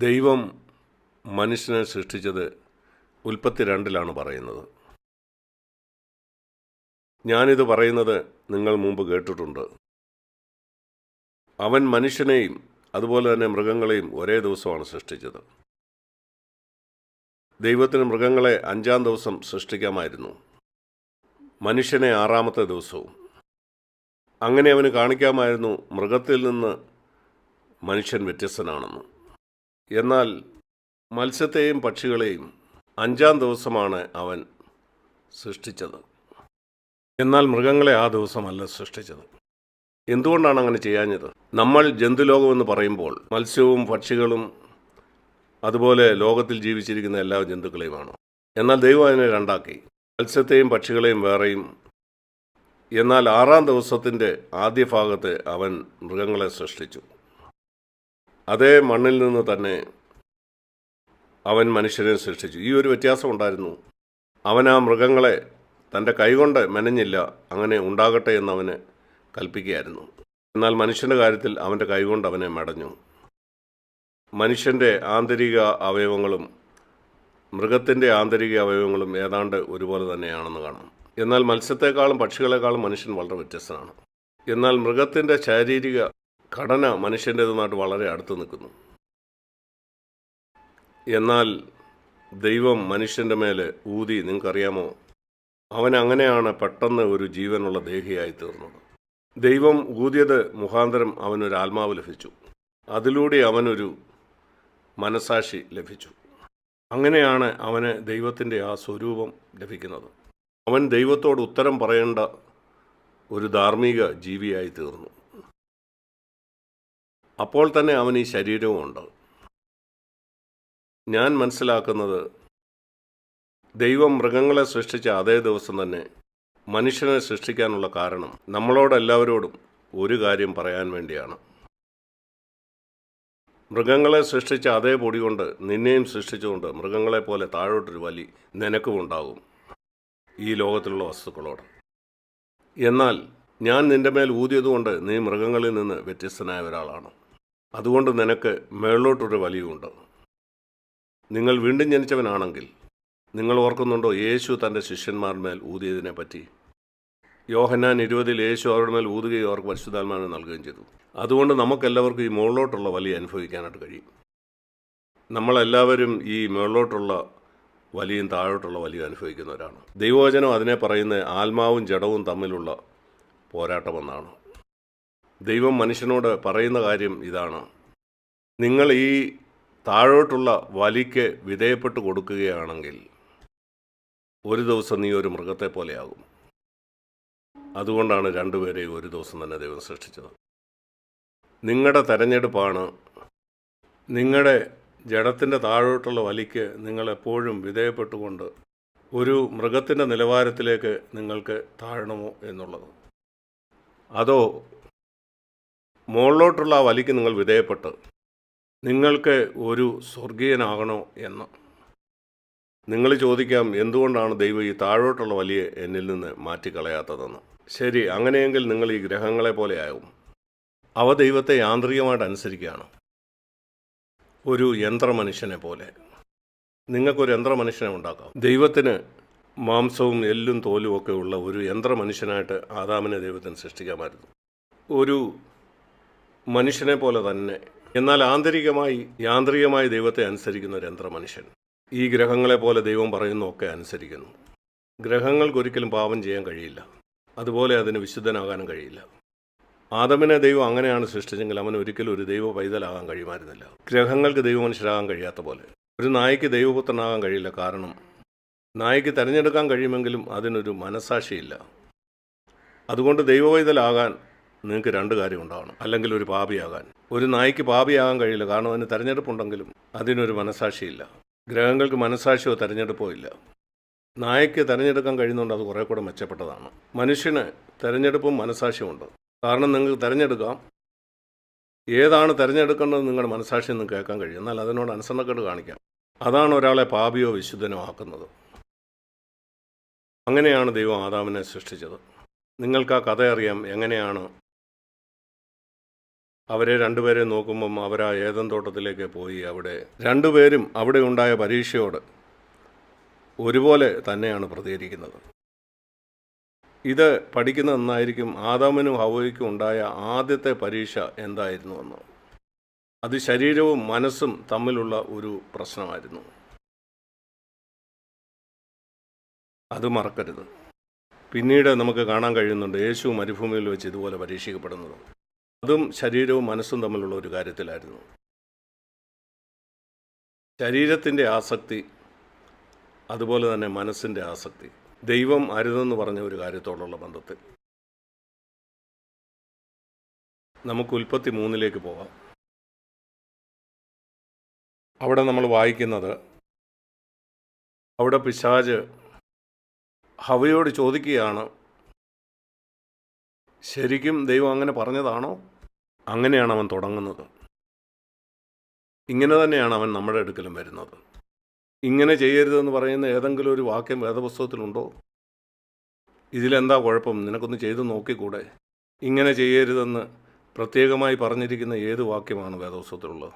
ദൈവം മനുഷ്യനെ സൃഷ്ടിച്ചത് ഉൽപ്പത്തി രണ്ടിലാണ് പറയുന്നത്. ഞാനിത് പറയുന്നത് നിങ്ങൾ മുമ്പ് കേട്ടിട്ടുണ്ട്. അവൻ മനുഷ്യനെയും അതുപോലെ തന്നെ മൃഗങ്ങളെയും ഒരേ ദിവസമാണ് സൃഷ്ടിച്ചത്. ദൈവത്തിന് മൃഗങ്ങളെ അഞ്ചാം ദിവസം സൃഷ്ടിക്കാമായിരുന്നു. മനുഷ്യനെ ആറാമത്തെ ദിവസവും. അങ്ങനെ അവന് കാണിക്കാമായിരുന്നു മൃഗത്തിൽ നിന്ന് മനുഷ്യൻ വ്യത്യസ്തനാണെന്ന്. എന്നാൽ മത്സ്യത്തെയും പക്ഷികളെയും അഞ്ചാം ദിവസമാണ് അവൻ സൃഷ്ടിച്ചത്. എന്നാൽ മൃഗങ്ങളെ ആ ദിവസമല്ല സൃഷ്ടിച്ചത്. എന്തുകൊണ്ടാണ് അങ്ങനെ ചെയ്യാഞ്ഞത്? നമ്മൾ ജന്തുലോകമെന്ന് പറയുമ്പോൾ മത്സ്യവും പക്ഷികളും അതുപോലെ ലോകത്തിൽ ജീവിച്ചിരിക്കുന്ന എല്ലാ ജന്തുക്കളെയുമാണ്. എന്നാൽ ദൈവം അതിനെ രണ്ടാക്കി. മത്സ്യത്തെയും പക്ഷികളെയും വേറെയും. എന്നാൽ ആറാം ദിവസത്തിന്റെ ആദ്യ ഭാഗത്ത് അവൻ മൃഗങ്ങളെ സൃഷ്ടിച്ചു. അതേ മണ്ണിൽ നിന്ന് തന്നെ അവൻ മനുഷ്യനെ സൃഷ്ടിച്ചു. ഈ ഒരു വ്യത്യാസം ഉണ്ടായിരുന്നു. അവൻ ആ മൃഗങ്ങളെ തന്റെ കൈകൊണ്ട് മെനഞ്ഞില്ല. അങ്ങനെ ഉണ്ടാകട്ടെ എന്ന് അവന് കൽപ്പിക്കുകയായിരുന്നു. എന്നാൽ മനുഷ്യന്റെ കാര്യത്തിൽ അവന്റെ കൈകൊണ്ട് അവനെ മെടഞ്ഞു. മനുഷ്യന്റെ ആന്തരിക അവയവങ്ങളും മൃഗത്തിന്റെ ആന്തരിക അവയവങ്ങളും ഏതാണ്ട് ഒരുപോലെ തന്നെയാണെന്ന് കാണാം. എന്നാൽ മത്സ്യത്തെക്കാളും പക്ഷികളെക്കാളും മനുഷ്യൻ വളരെ വ്യത്യസ്തനാണ്. എന്നാൽ മൃഗത്തിന്റെ ശാരീരിക ഘടന മനുഷ്യന്റേതുമായിട്ട് വളരെ അടുത്ത് നിൽക്കുന്നു. എന്നാൽ ദൈവം മനുഷ്യന്റെ മേലെ ഊതി നിങ്ങൾക്കറിയാമോ? അവൻ അങ്ങനെയാണ് പെട്ടെന്ന് ഒരു ജീവനുള്ള ദേഹിയായി തീർന്നത്. ദൈവം ഊതിയത് മുഖാന്തരം അവനൊരു ആത്മാവ് ലഭിച്ചു. അതിലൂടെ അവനൊരു മനസാക്ഷി ലഭിച്ചു. അങ്ങനെയാണ് അവന് ദൈവത്തിന്റെ ആ സ്വരൂപം ലഭിക്കുന്നത്. അവൻ ദൈവത്തോട് ഉത്തരം പറയേണ്ട ഒരു ധാർമ്മിക ജീവിയായി തീർന്നു. അപ്പോൾ തന്നെ അവൻ ഈ ശരീരവുമുണ്ട് ഞാൻ മനസ്സിലാക്കുന്നത് ദൈവം മൃഗങ്ങളെ സൃഷ്ടിച്ച അതേ ദിവസം തന്നെ മനുഷ്യനെ സൃഷ്ടിക്കാനുള്ള കാരണം നമ്മളോടെല്ലാവരോടും ഒരു കാര്യം പറയാൻ വേണ്ടിയാണ്. മൃഗങ്ങളെ സൃഷ്ടിച്ച അതേ പൊടി കൊണ്ട് നിന്നെയും സൃഷ്ടിച്ചുകൊണ്ട് മൃഗങ്ങളെ പോലെ താഴോട്ടൊരു വലി നിനക്കും ഉണ്ടാകും ഈ ലോകത്തിലുള്ള വസ്തുക്കളോട്. എന്നാൽ ഞാൻ നിന്റെ മേൽ ഊതിയതുകൊണ്ട് നീ മൃഗങ്ങളിൽ നിന്ന് വ്യത്യസ്തനായ ഒരാളാണ്. അതുകൊണ്ട് നിനക്ക് മേളിലോട്ടൊരു വലിയുണ്ട്. നിങ്ങൾ വീണ്ടും ജനിച്ചവനാണെങ്കിൽ നിങ്ങൾ ഓർക്കുന്നുണ്ടോ യേശു തന്റെ ശിഷ്യന്മാർമേൽ ഊതിയതിനെ പറ്റി? യോഹന്നാൻ ഇരുപതിൽ യേശു അവരുടെ മേൽ ഊതുകയും അവർക്ക് പരിശുദ്ധാത്മാവിനെ നൽകുകയും ചെയ്തു. അതുകൊണ്ട് നമുക്കെല്ലാവർക്കും ഈ മുകളിലോട്ടുള്ള വലിയ അനുഭവിക്കാനായിട്ട് കഴിയും. നമ്മളെല്ലാവരും ഈ മുകളിലോട്ടുള്ള വലിയും താഴോട്ടുള്ള വലിയ അനുഭവിക്കുന്നവരാണ്. ദൈവവചനം അതിനെ പറയുന്ന ആത്മാവും ജഡവും തമ്മിലുള്ള പോരാട്ടമെന്നാണ്. ദൈവം മനുഷ്യനോട് പറയുന്ന കാര്യം ഇതാണ്. നിങ്ങൾ ഈ താഴോട്ടുള്ള വലിക്ക് വിധേയപ്പെട്ട് കൊടുക്കുകയാണെങ്കിൽ ഒരു ദിവസം നീ ഒരു മൃഗത്തെ പോലെയാകും. അതുകൊണ്ടാണ് രണ്ടുപേരെയും ഒരു ദിവസം തന്നെ ദൈവം സൃഷ്ടിച്ചത്. നിങ്ങളുടെ തെരഞ്ഞെടുപ്പാണ്. നിങ്ങളുടെ ജഡത്തിന്റെ താഴോട്ടുള്ള വലിക്ക് നിങ്ങളെപ്പോഴും വിധേയപ്പെട്ടുകൊണ്ട് ഒരു മൃഗത്തിന്റെ നിലവാരത്തിലേക്ക് നിങ്ങൾക്ക് താഴണമോ എന്നുള്ളത്. അതോ മുകളിലോട്ടുള്ള ആ വലിക്ക് നിങ്ങൾ വിധേയപ്പെട്ട്. നിങ്ങൾക്ക് ഒരു സ്വർഗീയനാകണോ എന്ന്. നിങ്ങൾ ചോദിക്കാം എന്തുകൊണ്ടാണ് ദൈവം ഈ താഴോട്ടുള്ള വലിയ എന്നിൽ നിന്ന് മാറ്റിക്കളയാത്തതെന്ന്. ശരി അങ്ങനെയെങ്കിൽ നിങ്ങൾ ഈ ഗ്രഹങ്ങളെ പോലെയാകും അവ ദൈവത്തെ യാന്ത്രികമായിട്ട് അനുസരിക്കുകയാണ്. ഒരു യന്ത്രമനുഷ്യനെ പോലെ. നിങ്ങൾക്കൊരു യന്ത്രമനുഷ്യനെ ഉണ്ടാക്കാം. ദൈവത്തിന് മാംസവും എല്ലും തോലും ഒക്കെ ഉള്ള ഒരു യന്ത്രമനുഷ്യനായിട്ട് ആദാമിനെ ദൈവത്തിന് സൃഷ്ടിക്കാമായിരുന്നു ഒരു മനുഷ്യനെ പോലെ തന്നെ. എന്നാൽ ആന്തരികമായി യാന്ത്രികമായി ദൈവത്തെ അനുസരിക്കുന്ന ഒരു യന്ത്രമനുഷ്യൻ. ഈ ഗ്രഹങ്ങളെ പോലെ ദൈവം പറയുന്നതൊക്കെ അനുസരിക്കുന്നു. ഗ്രഹങ്ങൾക്കൊരിക്കലും പാപം ചെയ്യാൻ കഴിയില്ല. അതുപോലെ അതിന് വിശുദ്ധനാകാനും കഴിയില്ല. ആദമിനെ ദൈവം അങ്ങനെയാണ് സൃഷ്ടിച്ചെങ്കിൽ അവൻ ഒരിക്കലും ഒരു ദൈവ പൈതലാകാൻ കഴിയുമായിരുന്നില്ല. ഗ്രഹങ്ങൾക്ക് ദൈവമനുഷ്യരാകാൻ കഴിയാത്ത പോലെ. ഒരു നായ്ക്ക് ദൈവപുത്രനാകാൻ കഴിയില്ല കാരണം നായ്ക്ക് തിരഞ്ഞെടുക്കാൻ കഴിയുമെങ്കിലും അതിനൊരു മനസാക്ഷിയില്ല അതുകൊണ്ട് ദൈവവൈതലാകാൻ നിങ്ങൾക്ക് രണ്ട് കാര്യം ഉണ്ടാവണം. അല്ലെങ്കിൽ ഒരു പാപിയാകാൻ. ഒരു നായ്ക്ക് പാപിയാകാൻ കഴിയില്ല. കാരണം അതിന് തിരഞ്ഞെടുപ്പുണ്ടെങ്കിലും അതിനൊരു മനസാക്ഷിയില്ല. ഗ്രഹങ്ങൾക്ക് മനസാക്ഷിയോ തിരഞ്ഞെടുപ്പോ ഇല്ല. നായയ്ക്ക് തിരഞ്ഞെടുക്കാൻ കഴിയുന്നുണ്ട് അത് കുറേ കൂടെ മെച്ചപ്പെട്ടതാണ്. മനുഷ്യന് തിരഞ്ഞെടുപ്പും മനസാക്ഷിയുമുണ്ട് കാരണം നിങ്ങൾക്ക് തിരഞ്ഞെടുക്കാം. ഏതാണ് തിരഞ്ഞെടുക്കേണ്ടത് നിങ്ങളുടെ മനസാക്ഷി നിന്ന് കേൾക്കാൻ കഴിയും. എന്നാൽ അതിനോട് അനുസരണക്കേട് കാണിക്കാം. അതാണ് ഒരാളെ പാപിയോ വിശുദ്ധനോ ആക്കുന്നത്. അങ്ങനെയാണ് ദൈവം ആദാമിനെ സൃഷ്ടിച്ചത്. നിങ്ങൾക്ക് ആ കഥ അറിയാം എങ്ങനെയാണ് അവരെ രണ്ടുപേരെ നോക്കുമ്പം അവർ ആ ഏതൻ തോട്ടത്തിലേക്ക് പോയി അവിടെ. രണ്ടുപേരും അവിടെ ഉണ്ടായ പരീക്ഷയോട് ഒരുപോലെ തന്നെയാണ് പ്രതികരിക്കുന്നത്. ഇത് പഠിക്കുന്ന നന്നായിരിക്കും. ആദാമിനും ഹവോയ്ക്കും ഉണ്ടായ ആദ്യത്തെ പരീക്ഷ എന്തായിരുന്നു എന്ന്. അത് ശരീരവും മനസ്സും തമ്മിലുള്ള ഒരു പ്രശ്നമായിരുന്നു. അത് മറക്കരുത്. പിന്നീട് നമുക്ക് കാണാൻ കഴിയുന്നുണ്ട്. യേശു മരുഭൂമിയിൽ വെച്ച് ഇതുപോലെ പരീക്ഷിക്കപ്പെടുന്നത്. അതും ശരീരവും മനസ്സും തമ്മിലുള്ള ഒരു കാര്യത്തിലായിരുന്നു. ശരീരത്തിന്റെ ആസക്തി അതുപോലെ തന്നെ മനസ്സിന്റെ ആസക്തി ദൈവം അരുതെന്ന് പറഞ്ഞ ഒരു കാര്യത്തോടുള്ള ബന്ധത്തിൽ. നമുക്ക് ഉൽപ്പത്തി മൂന്നിലേക്ക് പോവാം. അവിടെ നമ്മൾ വായിക്കുന്നത് അവിടെ പിശാജ് ഹവയോട് ചോദിക്കുകയാണ് ശരിക്കും ദൈവം അങ്ങനെ പറഞ്ഞതാണോ? അങ്ങനെയാണ് അവൻ തുടങ്ങുന്നത്. ഇങ്ങനെ തന്നെയാണ് അവൻ നമ്മുടെ അടുക്കലും വരുന്നത്. ഇങ്ങനെ ചെയ്യരുതെന്ന് പറയുന്ന ഏതെങ്കിലും ഒരു വാക്യം വേദപുസ്തകത്തിലുണ്ടോ? ഇതിലെന്താ കുഴപ്പം? നിനക്കൊന്ന് ചെയ്തു നോക്കിക്കൂടെ? ഇങ്ങനെ ചെയ്യരുതെന്ന് പ്രത്യേകമായി പറഞ്ഞിരിക്കുന്ന ഏത് വാക്യമാണ് വേദപുസ്തകത്തിലുള്ളത്?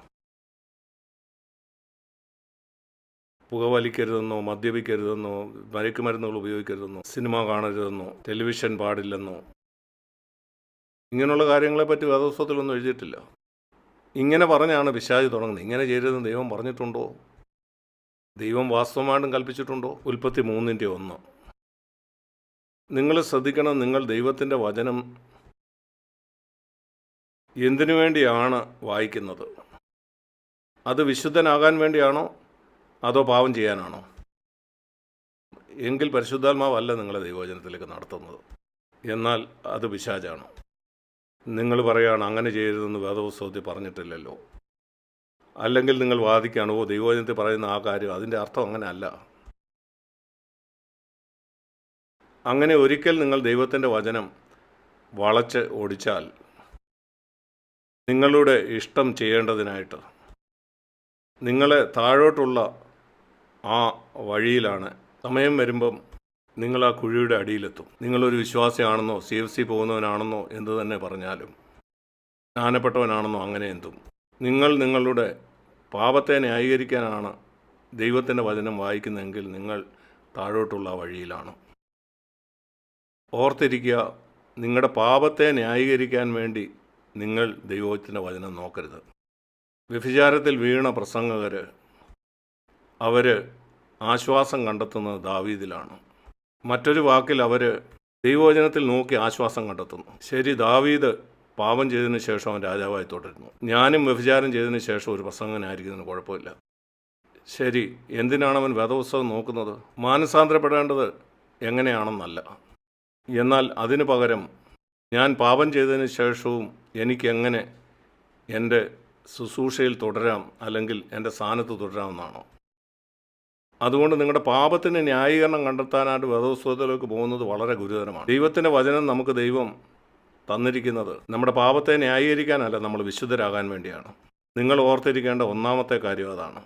പുകവലിക്കരുതെന്നോ മദ്യപിക്കരുതെന്നോ മയക്കുമരുന്നുകൾ ഉപയോഗിക്കരുതെന്നോ സിനിമ കാണരുതെന്നോ ടെലിവിഷൻ പാടില്ലെന്നോ ഇങ്ങനെയുള്ള കാര്യങ്ങളെപ്പറ്റി വേദപുസ്തകത്തിലൊന്നും എഴുതിയിട്ടില്ല. ഇങ്ങനെ പറഞ്ഞാണ് പിശാജ് തുടങ്ങുന്നത്. ഇങ്ങനെ ചെയ്തതെന്ന് ദൈവം പറഞ്ഞിട്ടുണ്ടോ? ദൈവം വാസ്തവമായിട്ടും കൽപ്പിച്ചിട്ടുണ്ടോ? ഉൽപ്പത്തി മൂന്നിന്റെ ഒന്ന്. നിങ്ങൾ ശ്രദ്ധിക്കണം നിങ്ങൾ ദൈവത്തിന്റെ വചനം എന്തിനു വേണ്ടിയാണ് വായിക്കുന്നത്? അത് വിശുദ്ധനാകാൻ വേണ്ടിയാണോ? അതോ പാവം ചെയ്യാനാണോ? എങ്കിൽ പരിശുദ്ധാത്മാവല്ല നിങ്ങളെ ദൈവവചനത്തിലേക്ക് നടത്തുന്നത്. എന്നാൽ അത് പിശാചാണ്. നിങ്ങൾ പറയുകയാണ് അങ്ങനെ ചെയ്യരുതെന്ന് വേദപുസ്തകത്തിൽ പറഞ്ഞിട്ടില്ലല്ലോ. അല്ലെങ്കിൽ നിങ്ങൾ വാദിക്കുകയാണ് ഓ ദൈവവചനത്തിൽ പറയുന്ന ആ കാര്യം അതിന്റെ അർത്ഥം അങ്ങനെ അല്ല. അങ്ങനെ ഒരിക്കൽ നിങ്ങൾ ദൈവത്തിന്റെ വചനം വളച്ച് ഓടിച്ചാൽ നിങ്ങളുടെ ഇഷ്ടം ചെയ്യേണ്ടതിനായിട്ട് നിങ്ങളെ താഴോട്ടുള്ള ആ വഴിയിലാണ്. സമയം വരുമ്പം നിങ്ങൾ ആ കുഴിയുടെ അടിയിലെത്തും. നിങ്ങളൊരു വിശ്വാസിയാണെന്നോ സി എഫ് സി പോകുന്നവനാണെന്നോ എന്തു തന്നെ പറഞ്ഞാലും ജ്ഞാനപ്പെട്ടവനാണെന്നോ അങ്ങനെ എന്തും. നിങ്ങൾ നിങ്ങളുടെ പാപത്തെ ന്യായീകരിക്കാനാണ് ദൈവത്തിന്റെ വചനം വായിക്കുന്നതെങ്കിൽ നിങ്ങൾ താഴോട്ടുള്ള വഴിയിലാണ്. ഓർത്തിരിക്കുക നിങ്ങളുടെ പാപത്തെ ന്യായീകരിക്കാൻ വേണ്ടി നിങ്ങൾ ദൈവത്തിന്റെ വചനം നോക്കരുത്. വ്യഭിചാരത്തിൽ വീണ പ്രസംഗകർ അവർ ആശ്വാസം കണ്ടെത്തുന്നത് ദാവീദിലാണ്. മറ്റൊരു വാക്കിൽ അവർ ദൈവവചനത്തിൽ നോക്കി ആശ്വാസം കണ്ടെത്തുന്നു. ശരി ദാവീദ് പാപം ചെയ്തതിന് ശേഷം അവൻ രാജാവായി തുടരുന്നു. ഞാനും വ്യഭിചാരം ചെയ്തതിന് ശേഷം ഒരു പ്രസംഗനായിരിക്കുന്നതിന് കുഴപ്പമില്ല. ശരി എന്തിനാണ് അവൻ വേദപുസ്തകം നോക്കുന്നത്? മാനസാന്തരപ്പെടേണ്ടത് എങ്ങനെയാണെന്നല്ല. എന്നാൽ അതിനു പകരം ഞാൻ പാപം ചെയ്തതിന് ശേഷവും എനിക്കെങ്ങനെ എന്റെ ശുശ്രൂഷയിൽ തുടരാം അല്ലെങ്കിൽ എന്റെ സ്ഥാനത്ത് തുടരാമെന്നാണോ? അതുകൊണ്ട് നിങ്ങളുടെ പാപത്തിന് ന്യായീകരണം കണ്ടെത്താനായിട്ട് വേദോത്സവത്തിലേക്ക് പോകുന്നത് വളരെ ഗുരുതരമാണ്. ദൈവത്തിന്റെ വചനം നമുക്ക് ദൈവം തന്നിരിക്കുന്നത് നമ്മുടെ പാപത്തെ ന്യായീകരിക്കാനല്ല നമ്മൾ വിശുദ്ധരാകാൻ വേണ്ടിയാണ്. നിങ്ങൾ ഓർത്തിരിക്കേണ്ട ഒന്നാമത്തെ കാര്യം അതാണ്.